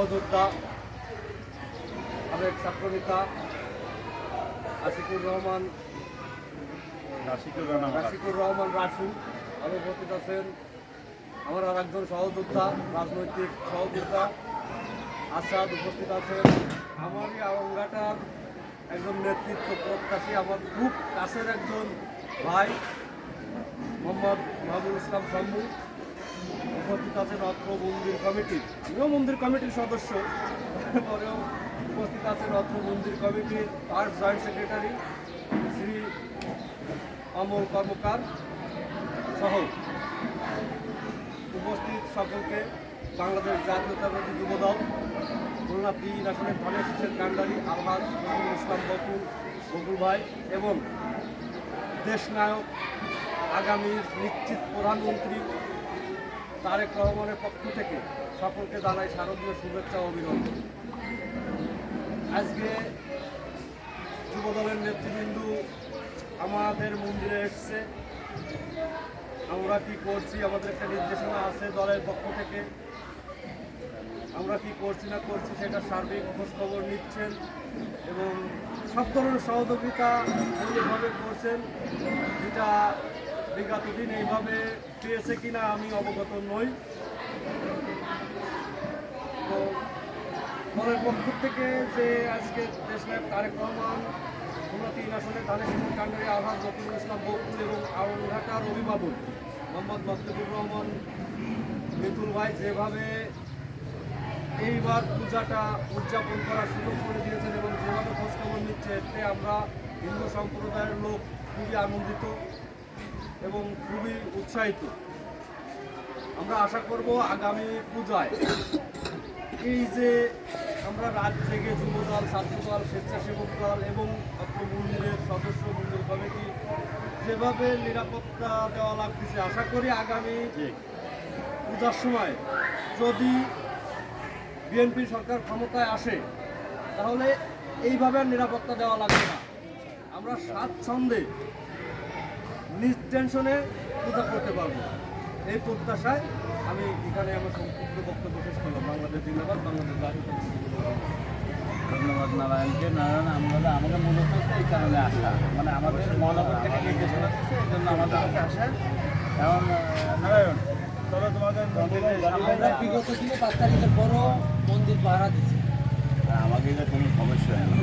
সহযোদ্ধা সাবেক ছাত্রনেতা আশিকুর রহমান রাশিকুর রহমান রাসু আরও উপস্থিত আছেন। আমার আর একজন সহযোদ্ধা রাজনৈতিক সহযোদ্ধা আসাদ উপস্থিত আছেন। আমারই আরঙ্গাটার একজন নেতৃত্ব প্রত্যাশী আমার খুব কাছের একজন ভাই মোহাম্মদ মাহবুল ইসলাম শম্ভু উপস্থিত আছেন অত্র মন্দির কমিটি আমিও মন্দির কমিটির সদস্য। পরেও উপস্থিত আছেন অত্র মন্দির কমিটির first joint secretary Shri Amal Karmakar সহ উপস্থিত সকলকে বাংলাদেশ জাতীয়তাবাদী যুবদল খুলনা তিন আসনের ধনের শীষের কান্ডারি, আলহাজ ইসলাম বকুল বকুল ভাই এবং দেশনায়ক আগামী নিশ্চিত প্রধানমন্ত্রী তারেক রহমানের পক্ষ থেকে সকলকে জানাই শারদীয় শুভেচ্ছা অভিনন্দন। আজকে যুবদলের নেতৃবৃন্দ আমাদের মন্দিরে এসছে। আমরা কি করছি আমাদের একটা নির্দেশনা আছে দলের পক্ষ থেকে। আমরা কি করছি না করছি সেটা সার্বিক খোঁজ খবর নিচ্ছেন এবং সব ধরনের সহযোগিতা করছেন, যেটা বিগত দিন এইভাবে পেয়েছে কিনা আমি অবগত নই। তো দলের পক্ষ থেকে যে আজকে দেশনায়ক তারেক রহমান খুলনা তিন আসনে ধানের শিশুর কান্ডারি আলহাজ রফিকুল ইসলাম বকুল এবং আরংঘাটার অভিভাবক মোহাম্মদ মকলিবুর রহমান, মিতুল ভাই যেভাবে এইবার পূজাটা উদযাপন করার সুযোগ করে দিয়েছেন এবং যেভাবে খোঁজখবর নিচ্ছে, এতে আমরা হিন্দু সম্প্রদায়ের লোক খুবই আনন্দিত। এবং খুবই উৎসাহিত। আমরা আশা করব আগামী পূজায় এই যে আমরা রাত থেকে যুবদল ছাত্রদল স্বেচ্ছাসেবক দল এবং মন্দিরের সদস্য মন্দির কমিটি যেভাবে নিরাপত্তা দেওয়া লাগতেছে আশা করি আগামী পূজার সময় যদি বিএনপি সরকার ক্ষমতায় আসে তাহলে এইভাবে নিরাপত্তা দেওয়া লাগবে না। আমরা স্বাচ্ছন্দ্যে নিজ টেনশনে পূজা করতে পারব। এই প্রত্যাশায় আমি এখানে আমার সংক্ষিপ্ত বক্তব্য শেষ করলাম। বাংলাদেশ জিন্দাবাদ বাংলাদেশ জাতীয় ধন্যবাদ নারায়ণকে। নারায়ণ আমরা আমাদের মূলত হচ্ছে এই কারণে আসা মানে আমাদের মহানগর থেকে নির্দেশনা দিচ্ছে এই জন্য আমাদের কাছে আসা এখন নারায়ণ তবে তোমাদের আমরা বিগত দিনে পাঁচ তারিখের পরও মন্দির পাহারা দিচ্ছি। আমাকে কোনো সমস্যা আছে।